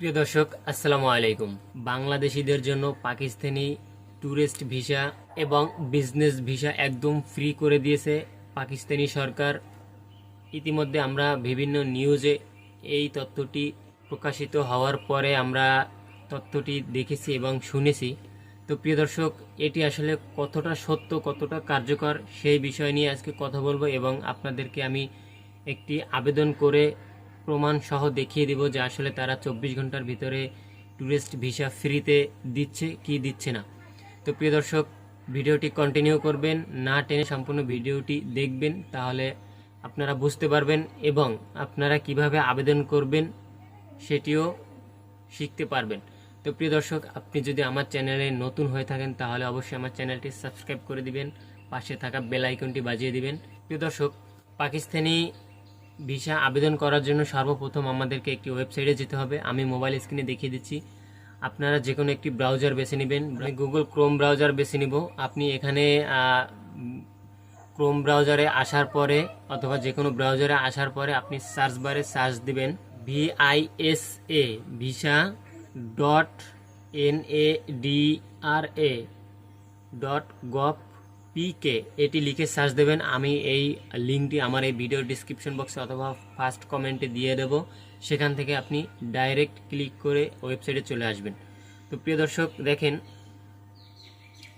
প্রিয় দর্শক, আসসালামু আলাইকুম। বাংলাদেশিদের জন্য পাকিস্তানি ট্যুরিস্ট ভিসা এবং বিজনেস ভিসা একদম ফ্রি করে দিয়েছে পাকিস্তানি সরকার। ইতিমধ্যে আমরা বিভিন্ন নিউজে এই তথ্যটি প্রকাশিত হওয়ার পরে আমরা তথ্যটি দেখেছি এবং শুনেছি। তো প্রিয় দর্শক, এটি আসলে কতটা সত্য, কতটা কার্যকর সেই বিষয় নিয়ে আজকে কথা বলব এবং আপনাদেরকে আমি একটি আবেদন করে প্রমাণ সহ দেখিয়ে দিব যে আসলে তারা চব্বিশ ঘণ্টার ভিতরে ট্যুরিস্ট ভিসা ফ্রিতে দিচ্ছে কি দিচ্ছে না। তো প্রিয় দর্শক, ভিডিওটি কন্টিনিউ করবেন, না টেনে সম্পূর্ণ ভিডিওটি দেখবেন, তাহলে আপনারা বুঝতে পারবেন এবং আপনারা কীভাবে আবেদন করবেন সেটিও শিখতে পারবেন। তো প্রিয় দর্শক, আপনি যদি আমার চ্যানেলে নতুন হয়ে থাকেন, তাহলে অবশ্যই আমার চ্যানেলটি সাবস্ক্রাইব করে দিবেন, পাশে থাকা বেল আইকনটি বাজিয়ে দিবেন। প্রিয় দর্শক, পাকিস্তানি ভিসা আবেদন করার জন্য সর্বপ্রথম আমাদেরকে একটি ওয়েবসাইটে যেতে হবে। আমি মোবাইল স্ক্রিনে দেখিয়ে দিচ্ছি। আপনারা যে কোনো একটি ব্রাউজার বেছে নেবেন। গুগল ক্রোম ব্রাউজার বেছে নিব। আপনি এখানে ক্রোম ব্রাউজারে আসার পরে অথবা যে কোনো ব্রাউজারে আসার পরে আপনি সার্চ বারে সার্চ দিবেন V I S A visa dot N A D R A dot gov PK এটি লিখে সার্চ দেবেন। আমি এই লিঙ্কটি আমার এই ভিডিও ডিসক্রিপশন বক্সে অথবা ফার্স্ট কমেন্টে দিয়ে দেব। সেখান থেকে আপনি ডাইরেক্ট ক্লিক করে ওয়েবসাইটে চলে আসবেন। তো প্রিয় দর্শক, দেখেন,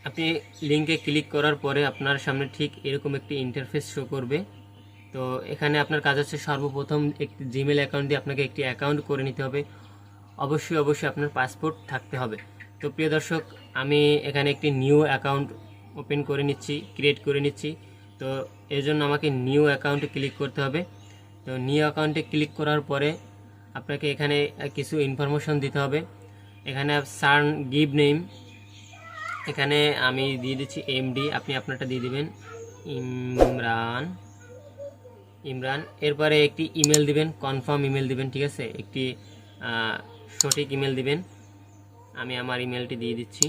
আপনি লিঙ্কে ক্লিক করার পরে আপনার সামনে ঠিক এরকম একটি ইন্টারফেস শো করবে। তো এখানে আপনার কাজ হচ্ছে সর্বপ্রথম একটি জিমেল অ্যাকাউন্ট দিয়ে আপনাকে একটি অ্যাকাউন্ট করে নিতে হবে। অবশ্যই অবশ্যই আপনার পাসপোর্ট থাকতে হবে। তো প্রিয় দর্শক, আমি এখানে একটি নিউ অ্যাকাউন্ট ওপেন করে নিচ্ছি ক্রিয়েট করে নিচ্ছি। তো এর জন্য আমাকে নিউ অ্যাকাউন্টে ক্লিক করতে হবে। তো নিউ অ্যাকাউন্টে ক্লিক করার পরে আপনাকে এখানে কিছু ইনফরমেশন দিতে হবে। এখানে সার্ন গিভ নেম এখানে আমি দিয়ে দিচ্ছি এমডি আপনি আপনারটা দিয়ে দিবেন। ইমরান ইমরান, এরপরে একটি ইমেল দিবেন কনফার্ম ইমেল দিবেন, ঠিক আছে? একটি সঠিক ইমেল দিবেন। আমি আমার ইমেলটি দিয়ে দিচ্ছি।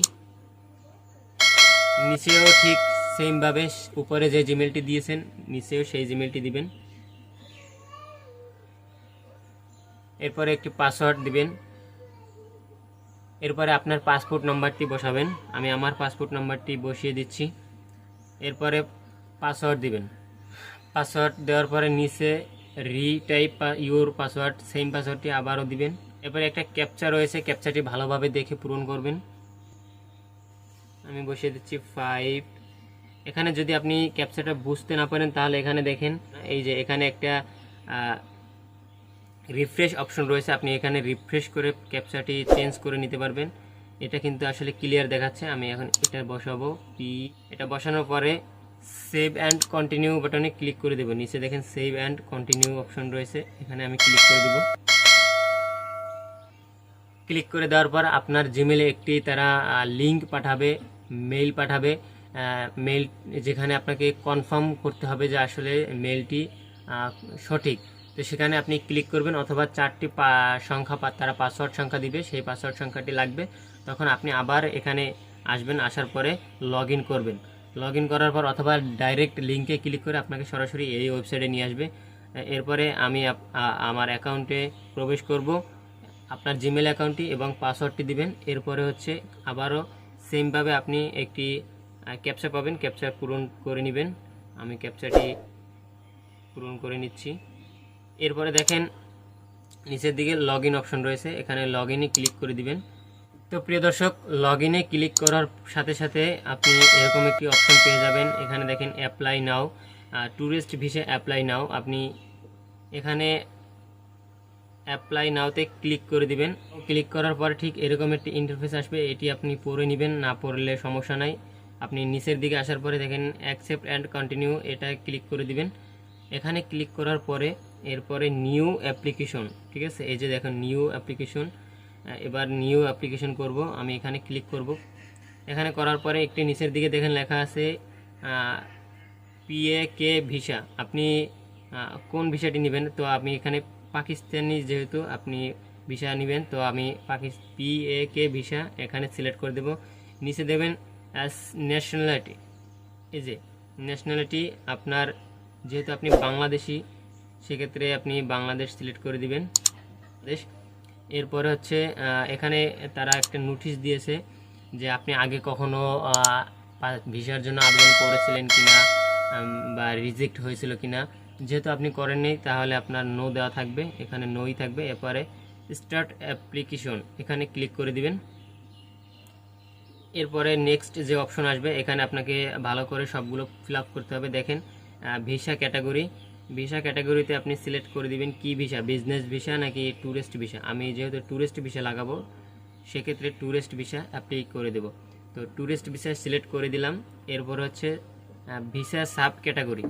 নিচেও ঠিক সেমভাবে উপরে যে জিমেলটি দিয়েছেন, নিচেও সেই জিমেলটি দিবেন। এরপরে একটি পাসওয়ার্ড দিবেন। এরপরে আপনার পাসপোর্ট নাম্বারটি বসাবেন। আমি আমার পাসপোর্ট নাম্বারটি বসিয়ে দিচ্ছি। এরপরে পাসওয়ার্ড দিবেন। পাসওয়ার্ড দেওয়ার পরে নিচে রিটাইপ ইউর পাসওয়ার্ড সেম পাসওয়ার্ডটি আবারও দিবেন। এরপরে একটা ক্যাপচা রয়েছে। ক্যাপচাটি ভালোভাবে দেখে পূরণ করবেন। আমি বসিয়ে দিচ্ছি ফাইভ এখানে যদি আপনি ক্যাপচাটা বুঝতে না পারেন, তাহলে এখানে দেখেন, এই যে এখানে একটা রিফ্রেশ অপশন রয়েছে। আপনি এখানে রিফ্রেশ করে ক্যাপচাটি চেঞ্জ করে নিতে পারবেন। এটা কিন্তু আসলে ক্লিয়ার দেখাচ্ছে। আমি এখন এটা বসাবো। পি এটা বসানোর পরে সেভ অ্যান্ড কন্টিনিউ বাটনে ক্লিক করে দেবো। নিচে দেখেন সেভ অ্যান্ড কন্টিনিউ অপশন রয়েছে। এখানে আমি ক্লিক করে দেবো। ক্লিক করে দেওয়ার পর আপনার জিমেলে একটি তারা লিংক পাঠাবে মেইল পাঠাবে মেইল যেখানে আপনাকে কনফার্ম করতে হবে যে আসলে মেইলটি সঠিক। তো সেখানে আপনি ক্লিক করবেন অথবা চারটি সংখ্যা তারা পাসওয়ার্ড সংখ্যা দিবে, সেই পাসওয়ার্ড সংখ্যাটি লাগবে। তখন আপনি আবার এখানে আসবেন, আসার পরে লগ করবেন। লগ করার পর অথবা ডাইরেক্ট লিঙ্কে ক্লিক করে আপনাকে সরাসরি এই ওয়েবসাইটে নিয়ে আসবে। এরপরে আমি আমার অ্যাকাউন্টে প্রবেশ করব। আপনার জিমেল অ্যাকাউন্টটি এবং পাসওয়ার্ডটি দিবেন। এরপরে হচ্ছে আবারও সেমভাবে আপনি একটি ক্যাপচা পাবেন। ক্যাপচা পূরণ করে নেবেন। আমি ক্যাপচাটি পূরণ করে নিচ্ছি। এরপরে দেখেন নিচের দিকে লগ অপশন রয়েছে। এখানে লগ ক্লিক করে দিবেন। তো প্রিয় দর্শক লগ ক্লিক করার সাথে সাথে আপনি এরকম একটি অপশন পেয়ে যাবেন। এখানে দেখেন apply now tourist visa apply now আপনি এখানে অ্যাপ্লাই নাওতে ক্লিক করে দিবেন। ক্লিক করার পর ঠিক এরকম একটি ইন্টারফেস আসবে, এটি আপনি পড়ে নেবেন, না পড়লে সমস্যা নাই। আপনি নিচের দিকে আসার পরে দেখেন অ্যাকসেপ্ট অ্যান্ড কন্টিনিউ এটা ক্লিক করে দিবেন। এখানে ক্লিক করার পরে এরপরে নিউ অ্যাপ্লিকেশন ঠিক আছে? এই যে দেখেন নিউ অ্যাপ্লিকেশন এবার নিউ অ্যাপ্লিকেশন করব, আমি এখানে ক্লিক করব। এখানে করার পরে একটি নিচের দিকে দেখেন লেখা আছে পিএ কে ভিসা আপনি কোন ভিসাটি নেবেন? তো আপনি এখানে পাকিস্তানি যেহেতু আপনি ভিসা নেবেন, তো আমি পাকিস পিএ কে ভিসা এখানে সিলেক্ট করে দেব। নিচে দেবেন অ্যাস ন্যাশনালিটি এই যে ন্যাশনালিটি আপনার যেহেতু আপনি বাংলাদেশি, সেক্ষেত্রে আপনি বাংলাদেশ সিলেক্ট করে দিবেন। দেশ এরপরে হচ্ছে এখানে তারা একটা নোটিশ দিয়েছে যে আপনি আগে কখনো ভিসার জন্য আবেদন করেছিলেন কিনা বা রিজেক্ট হয়েছিল কিনা। যেহেতু আপনি করেননি, তাহলে আপনার নো দেওয়া থাকবে। এখানে নোই থাকবে। এরপরে স্টার্ট অ্যাপ্লিকেশন এখানে ক্লিক করে দিবেন। এরপরে নেক্সট যে অপশন আসবে, এখানে আপনাকে ভালো করে সবগুলো ফিল করতে হবে। দেখেন ভিসা ক্যাটাগরি ভিসা ক্যাটাগরিতে আপনি সিলেক্ট করে দিবেন কি ভিসা বিজনেস ভিসা নাকি ট্যুরিস্ট ভিসা আমি যেহেতু ট্যুরিস্ট ভিসা লাগাবো, সেক্ষেত্রে ট্যুরিস্ট ভিসা অ্যাপ্লাই করে দেব। তো ট্যুরিস্ট ভিসা সিলেক্ট করে দিলাম। এরপর হচ্ছে ভিসা সাব ক্যাটাগরি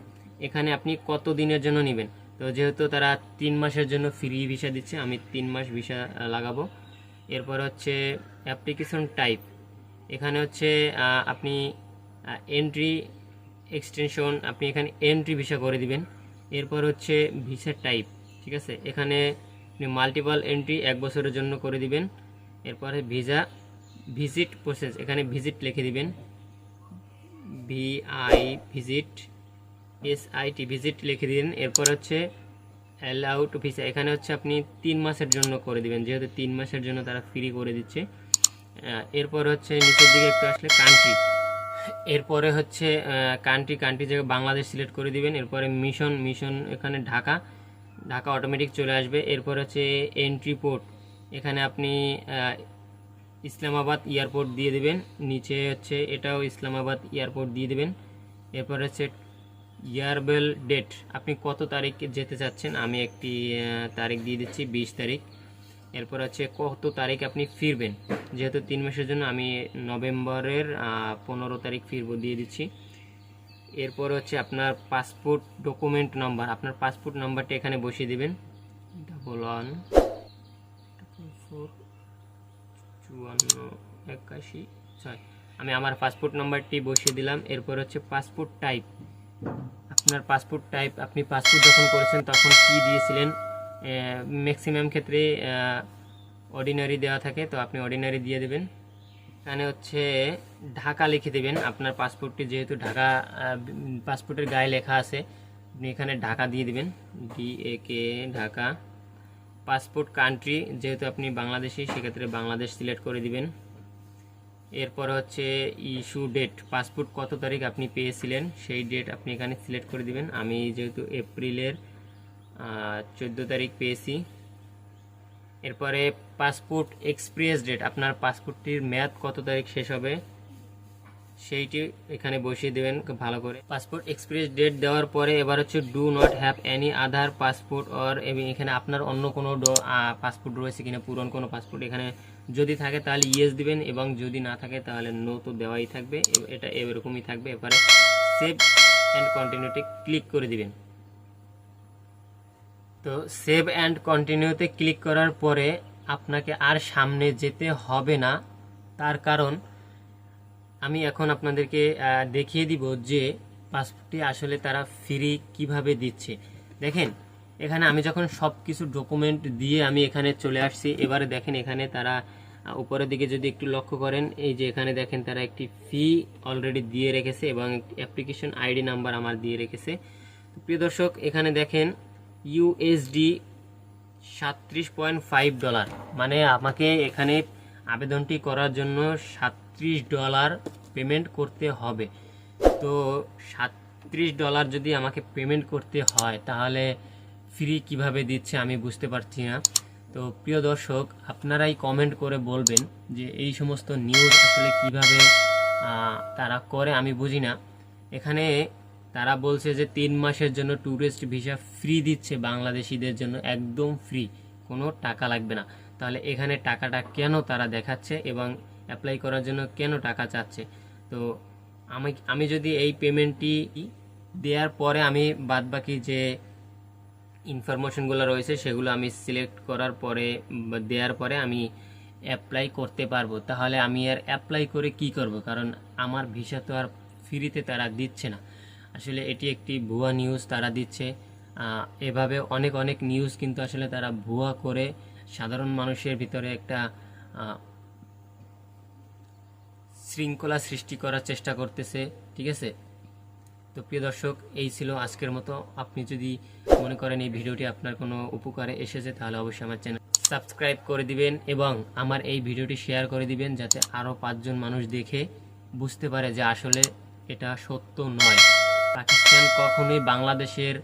এখানে আপনি কত দিনের জন্য নেবেন? তো যেহেতু তারা তিন মাসের জন্য ফ্রি ভিসা দিচ্ছে, আমি তিন মাস ভিসা লাগাবো। এরপর হচ্ছে অ্যাপ্লিকেশন টাইপ এখানে হচ্ছে আপনি এন্ট্রি এক্সটেনশন আপনি এখানে এন্ট্রি ভিসা করে দিবেন। এরপর হচ্ছে ভিসা টাইপ ঠিক আছে? এখানে আপনি মাল্টিপল এন্ট্রি এক বছরের জন্য করে দিবেন। এরপরে ভিসা ভিজিট প্রসেস এখানে ভিজিট লিখে দিবেন। V I visit S I T visit লিখে দিন। এরপর হচ্ছে অ্যালাউড ভিসা এখানে হচ্ছে আপনি তিন মাসের জন্য করে দিবেন, যেহেতু তিন মাসের জন্য তারা ফ্রি করে দিচ্ছে। এরপর হচ্ছে নিচের দিকে একটু আসলে কান্ট্রি এরপরে হচ্ছে কান্ট্রি কান্ট্রি জায়গায় বাংলাদেশ সিলেক্ট করে দিবেন। এরপরে মিশন মিশন এখানে ঢাকা। ঢাকা অটোমেটিক চলে আসবে। এরপর হচ্ছে এন্ট্রি পোর্ট এখানে আপনি ইসলামাবাদ এয়ারপোর্ট দিয়ে দিবেন। নিচে হচ্ছে এটাও ইসলামাবাদ এয়ারপোর্ট দিয়ে দিবেন। এরপর হচ্ছে ইয়ারবেল ডেট। আপনি কত তারিখ যেতে চাচ্ছেন? আমি একটি তারিখ দিয়ে দিচ্ছি, বিশ তারিখ। এরপর হচ্ছে কত তারিখ আপনি ফিরবেন? যেহেতু তিন মাসের জন্য আমি নভেম্বরের পনেরো তারিখ ফিরবো দিয়ে দিচ্ছি। এরপর হচ্ছে আপনার পাসপোর্ট ডকুমেন্ট নাম্বার। আপনার পাসপোর্ট নাম্বারটা এখানে বসিয়ে দেবেন। ডাবল ওয়ান চুয়ান্ন, একাশি আমি আমার পাসপোর্ট নাম্বারটি বসিয়ে দিলাম। এরপর হচ্ছে পাসপোর্ট টাইপ। আপনার পাসপোর্ট টাইপ আপনি পাসপোর্ট যখন করেছেন তখন কি দিয়েছিলেন? ম্যাক্সিমাম ক্ষেত্রে অর্ডিনারি দেওয়া থাকে, তো আপনি অর্ডিনারি দিয়ে দেবেন। এখানে হচ্ছে ঢাকা লিখে দেবেন, আপনার পাসপোর্টটি যেহেতু ঢাকা পাসপোর্টের গায়ে লেখা আছে, আপনি এখানে ঢাকা দিয়ে দেবেন। D A K Dhaka. Passport country যেহেতু আপনি বাংলাদেশি, সেক্ষেত্রে বাংলাদেশ সিলেক্ট করে দিবেন। এরপর হচ্ছে ইস্যু ডেট, পাসপোর্ট কত তারিখ আপনি পেয়েছিলেন, সেই ডেট আপনি এখানে সিলেক্ট করে দিবেন। আমি যেহেতু এপ্রিলের চোদ্দ তারিখ পেয়েছি। এরপরে পাসপোর্ট এক্সপ্রেস ডেট, আপনার পাসপোর্টটির মেয়াদ কত তারিখ শেষ হবে, সেইটি এখানে বসিয়ে দেবেন ভালো করে। পাসপোর্ট এক্সপ্রেস ডেট দেওয়ার পরে এবার হচ্ছে do not have any other passport or এখানে আপনার অন্য কোনো পাসপোর্ট রয়েছে কিনা, পুরনো কোনো পাসপোর্ট এখানে যদি থাকে তাহলে ইয়েস দিবেন এবং যদি না থাকে তাহলে নো তো দেওয়াই থাকবে। এটা এরকমই থাকবে। এবারে সেভ অ্যান্ড কন্টিনিউতে ক্লিক করে দিবেন। তো সেভ অ্যান্ড কন্টিনিউতে ক্লিক করার পরে আপনাকে আর সামনে যেতে হবে না। তার কারণ আমি এখন আপনাদেরকে দেখিয়ে দিব যে পাসপোর্টটি আসলে তারা ফ্রি কীভাবে দিচ্ছে। দেখেন এখানে আমি যখন সব কিছু ডকুমেন্ট দিয়ে আমি এখানে চলে আসছি, এবারে দেখেন এখানে তারা উপরের দিকে যদি একটু লক্ষ্য করেন, এই যে এখানে দেখেন তারা একটি ফি অলরেডি দিয়ে রেখেছে এবং অ্যাপ্লিকেশন আইডি নাম্বার আমার দিয়ে রেখেছে। প্রিয় দর্শক, এখানে দেখেন ইউএসডি সাতত্রিশ পয়েন্ট ফাইভ ডলার। মানে আমাকে এখানে আবেদনটি করার জন্য সাতত্রিশ ডলার পেমেন্ট করতে হবে। তো সাতত্রিশ ডলার যদি আমাকে পেমেন্ট করতে হয়, তাহলে ফ্রি কীভাবে দিচ্ছে আমি বুঝতে পারছি না। তো প্রিয় দর্শক, আপনারাই কমেন্ট করে বলবেন যে এই সমস্ত নিউজ আসলে কীভাবে তারা করে আমি বুঝি না। এখানে তারা বলছে যে তিন মাসের জন্য ট্যুরিস্ট ভিসা ফ্রি দিচ্ছে বাংলাদেশিদের জন্য, একদম ফ্রি কোনো টাকা লাগবে না। তাহলে এখানে টাকাটা কেন তারা দেখাচ্ছে এবং অ্যাপ্লাই করার জন্য কেন টাকা চাচ্ছে? তো আমি আমি যদি এই পেমেন্টটি দেওয়ার পরে আমি বাদবাকি যে ইনফরমেশনগুলো রয়েছে, সেগুলো আমি সিলেক্ট করার পরে দেওয়ার পরে আমি অ্যাপ্লাই করতে পারব। তাহলে আমি আর অ্যাপ্লাই করে কি করব? কারণ আমার ভিসা তো আর ফ্রিতে তারা দিচ্ছে না। আসলে এটি একটি ভুয়া নিউজ তারা দিচ্ছে। এভাবে অনেক অনেক নিউজ কিন্তু আসলে তারা ভুয়া করে সাধারণ মানুষের ভিতরে একটা শৃঙ্খলা সৃষ্টি করার চেষ্টা করতেছে, ঠিক আছে? তো প্রিয় দর্শক, এই ছিল আজকের মতো। আপনি যদি মনে করেন এই ভিডিওটি আপনার কোনো উপকারে এসেছে, তাহলে অবশ্যই আমার চ্যানেল সাবস্ক্রাইব করে দিবেন এবং আমার এই ভিডিওটি শেয়ার করে দিবেন যাতে আরও পাঁচজন মানুষ দেখে বুঝতে পারে যে আসলে এটা সত্য নয়। পাকিস্তান কখনোই বাংলাদেশের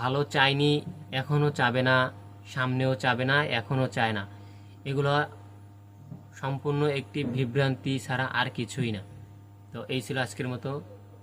ভালো চায়নি, এখনও চাবে না, সামনেও চাবে না, এখনও চায় না। এগুলো সম্পূর্ণ একটি বিভ্রান্তি ছাড়া আর কিছুই না। তো এই ছিল আজকের মতো।